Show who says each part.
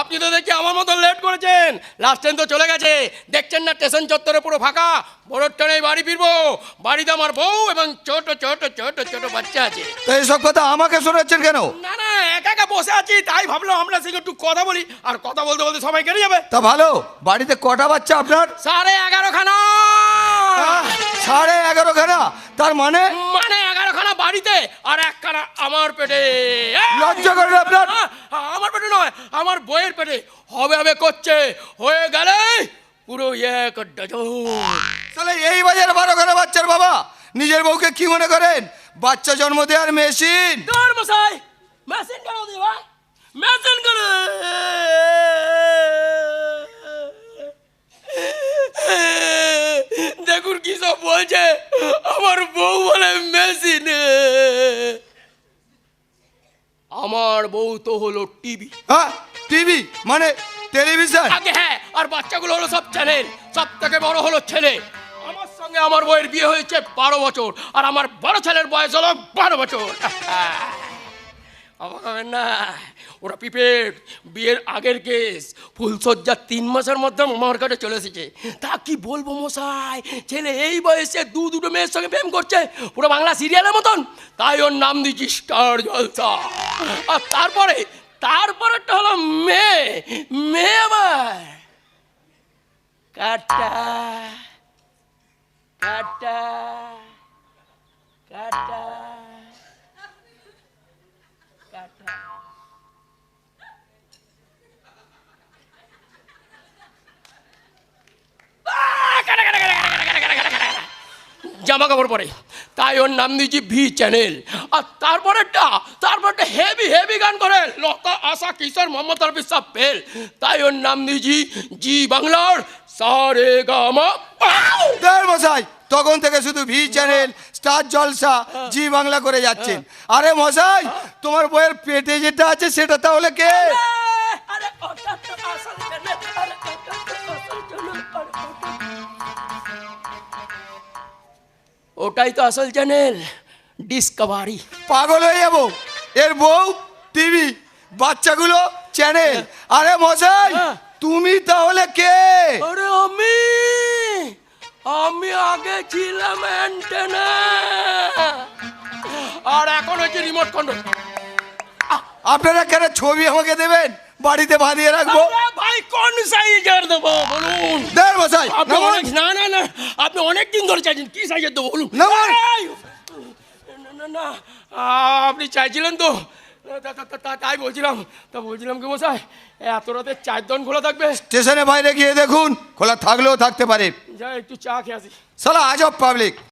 Speaker 1: আপনি তো দেখি আমার মতো লেট করেছেন। লাস্ট ট্রেন তো চলে গেছে। দেখছেন না স্টেশন চত্বরে পুরো ফাঁকা। বড় ট্রেনে বাড়ি ফিরবো। বাড়িতে আমার বউ এবং ছোট ছোট ছোট ছোট বাচ্চা আছে।
Speaker 2: তো এইসব কথা আমাকে শোনাচ্ছেন কেন?
Speaker 1: না না একা একা বসে আছি তাই ভাবলাম আমরা সঙ্গে একটু কথা বলি। আর কথা বলতে বলতে সবাই কেটে যাবে।
Speaker 2: তা ভালো বাড়িতে কটা বাচ্চা আপনার?
Speaker 1: সাড়ে এগারো খানা
Speaker 2: সাড়ে এগারো খানা তার মানে?
Speaker 1: মানে এগারো খানা বাড়িতে আর এক খানা আমার পেটে!
Speaker 2: লজ্জা করে আপনার?
Speaker 1: আমার পেটে নয় আমার বইয়ের পেটে। হবে হবে করছে। হয়ে গেলে পুরো এক ডজন
Speaker 2: তাহলে এই বাজার বারো খানা বাচ্চার বাবা নিজের বউকে কি মনে করেন? বাচ্চা জন্ম দেওয়ার মেশিন।
Speaker 1: মশাই মেশিন কেন দিবা? মেশিন করে। দেখুন কি সব বলছে। আমার আমার বউ তো হলো টিভি।
Speaker 2: হ্যাঁ টিভি? মানে টেলিভিশন?
Speaker 1: আগে হ্যাঁ আর বাচ্চাগুলো হলো সব চ্যানেল। সব থেকে বড় হলো ছেলে। আমার সঙ্গে আমার বউয়ের বিয়ে হয়েছে বারো বছর আর আমার বড় ছেলের বয়স হলো বারো বছর। অবাক হবেন না? ওরা পিপেট বিয়ের আগের কেস। ফুলসজ্জার তিন মাসের মধ্যে আমার কাছে চলে এসেছে। তা কি বলব মশাই? ছেলে এই বয়সে দু দুটো মেয়ের সঙ্গে প্রেম করছে পুরো বাংলা সিরিয়ালের মতন। তাই ওর নাম দিচ্ছি স্টার জলসা। আর তারপরে তারপরেটা হলো মেয়ে। মেয়ে আবার। কাটা কাটা কাটা জামা কাপড় পরে। তাই ওর নাম দিয়েছি ভি চ্যানেল। আর তারপরেরটা হেভি হেভি গান করে। লতা আশা কিশোর মোহাম্মদ রফি সব ফেল। তাই ওর নাম দিয়েছি জি বাংলার সারে গামা।
Speaker 2: মশাই তখন থেকে শুধু ভি চ্যানেল স্টার জলসা জি বাংলা করে যাচ্ছেন। আরে মশাই তোমার বইয়ের পেটে যেটা আছে সেটা তাহলে কে?
Speaker 1: ওটাই তো আসল চ্যানেল ডিসকভারি।
Speaker 2: পাগল হয়ে যাব। এর বউ টিভি বাচ্চাগুলো চ্যানেল আরে মশাই
Speaker 1: হ্যাঁ।
Speaker 2: তুমি তাহলে কে?
Speaker 1: আরে আমি আমি আগে ছিলাম অ্যান্টেনা আর এখন হচ্ছে রিমোট কন্ট্রোল
Speaker 2: আপনারা কেন ছবি আমাকে দেবেন? বাড়িতে বাঁধিয়ে রাখব।
Speaker 1: ভাই কোন সাইজের দেবো বলুন?
Speaker 2: দেড়
Speaker 1: অনেক না না না আপনি অনেক দিন ধরে চাইছেন কি সাইজের দেবো বলুন! না না আপনি চাইছিলেন তো। তাই বলছিলাম। তা বলছিলাম কি মশাই এত রাতে চার দন খোলা থাকবে?
Speaker 2: স্টেশনে বাইরে গিয়ে দেখুন খোলা থাকলেও থাকতে পারে।
Speaker 1: যা একটু চা খেয়ে আসি।
Speaker 2: চলো আজব পাবলিক